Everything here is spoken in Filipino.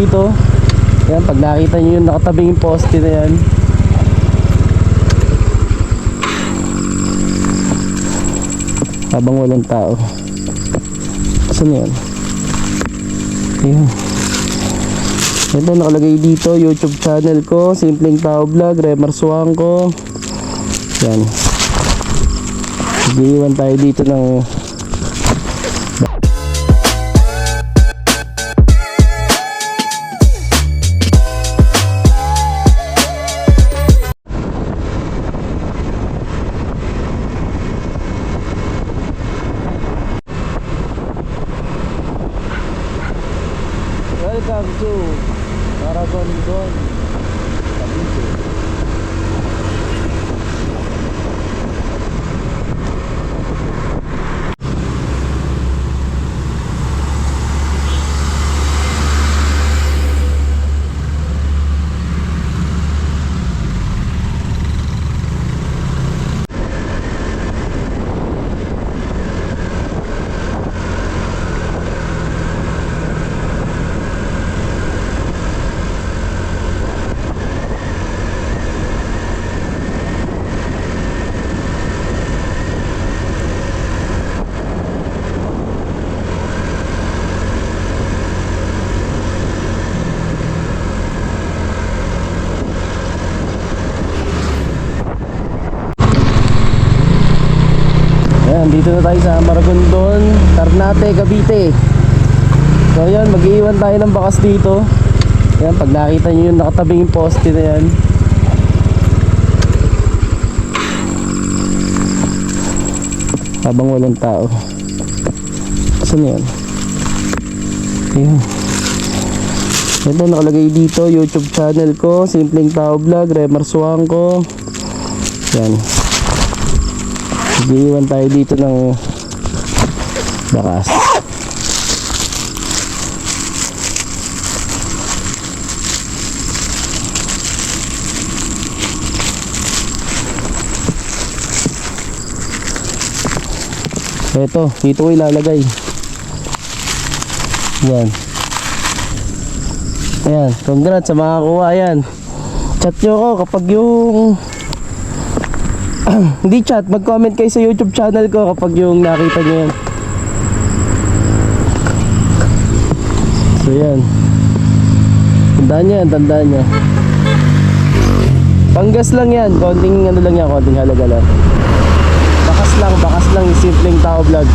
dito. Yan, pag nakita nyo yung nakatabing poste na yan. Habang walang tao. Saan yan? Ayun. Ito nakalagay dito, YouTube channel ko, Simpleng Tao Vlog, Remar Suwangko. Yan. Iiwan tayo dito ng Welcome to Maragondon Cavite Ayan, dito na tayo sa Maragondon, Ternate, Cavite. So ayan, mag-iwan tayo ng bakas dito. Ayan, pag nakita nyo yung nakatabing poste na yan. Habang walang tao. Saan yan? Ayan. Ito nakalagay dito, YouTube channel ko, Simpleng Tao Vlog, Remar Suwangko. Yan. Iiwan tayo dito ng bakas. Ito, dito ko ilalagay. Yan. Ayan, congrats sa mga kuha yan. Chat nyo ako kapag yung hindi chat, mag-comment kayo sa YouTube channel ko kapag yung nakita nyo yan. So yan. Tandaan nyo yan, tandaan nyo. Panggas lang yan, konting ano lang yan, konting halaga lang. Bakas lang, bakas lang, simpleng tao vlog.